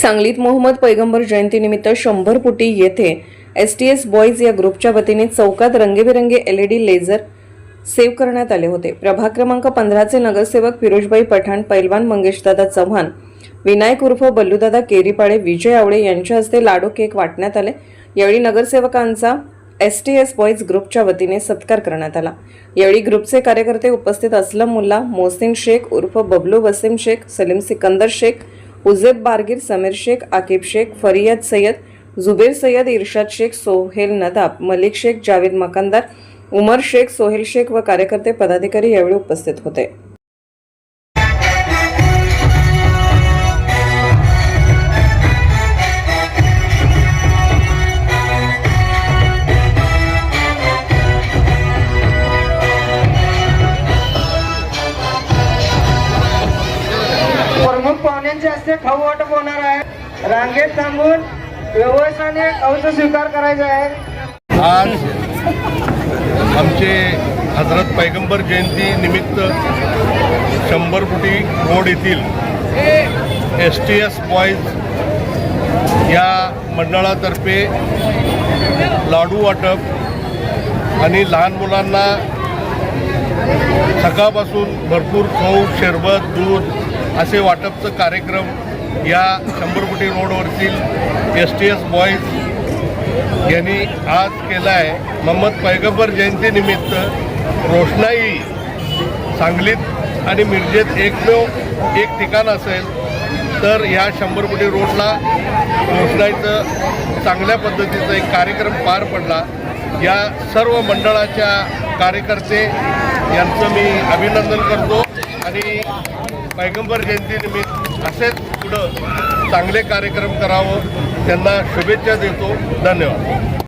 सांगलीत मोहम्मद पैगंबर जयंतीनिमित्त शंभर पुटी येथे एस टी एस बॉईज या ग्रुपच्या वतीने चौकात रंगीबिरंगी L E D laser save करण्यात आले होते. प्रभाग क्रमांक पंधराचे नगरसेवक फिरोजबाई पठाण पैलवान मंगेशदादा चव्हाण विनायक उर्फ बल्लूदादा केरीपाळे विजय आवळे यांच्या हस्ते लाडू केक वाटण्यात आले. यावेळी नगरसेवकांचा एस टी एस बॉईज ग्रुपच्या वतीने सत्कार करण्यात आला. यावेळी ग्रुपचे कार्यकर्ते उपस्थित असलम मुल्ला मोहसिन शेख उर्फ बबलू वसीम शेख सलीम सिकंदर शेख उजेब बारगीर समीर शेख आकिब शेख फरियाद सय्यद जुबेर सय्यद इर्शाद शेख सोहेल नदाब मलिक शेख जावेद मकानदार उमर शेख सोहेल शेख व कार्यकर्ते पदाधिकारी यावेळी उपस्थित होते. प्रमुख पाहुण्यांच्या हस्ते खाऊ वाटप होणार आहे. रांगेत थांबून व्यवस्थाने अंश स्वीकार करायचा आहे आज आमचे हजरत पैगंबर जयंती निमित्त शंभर फुटी रोड येथील एस टी एस बॉईज या मंडळातर्फे लाडू वाटप आणि लहान मुलांना सकाळपासून भरपूर खाऊ शरबत दूध असे वाटपचं कार्यक्रम या शंभर फुटी रोडवरतील एस टी एस बॉईज यांनी आज केला आहे मोहम्मद पैगंबर जयंतीनिमित्त रोषणाई सांगलीत आणि मिरजेत एकमेव एक ठिकाण असेल तर ह्या शंभर कोटी रोडला रोषणाईचं चांगल्या पद्धतीचा एक कार्यक्रम पार पडला. या सर्व मंडळाच्या कार्यकर्ते यांचं मी अभिनंदन करतो आणि पैगंबर जयंतीनिमित्त असेच पुढं चांगले कार्यक्रम करावं. त्यांना शुभेच्छा देतो. धन्यवाद.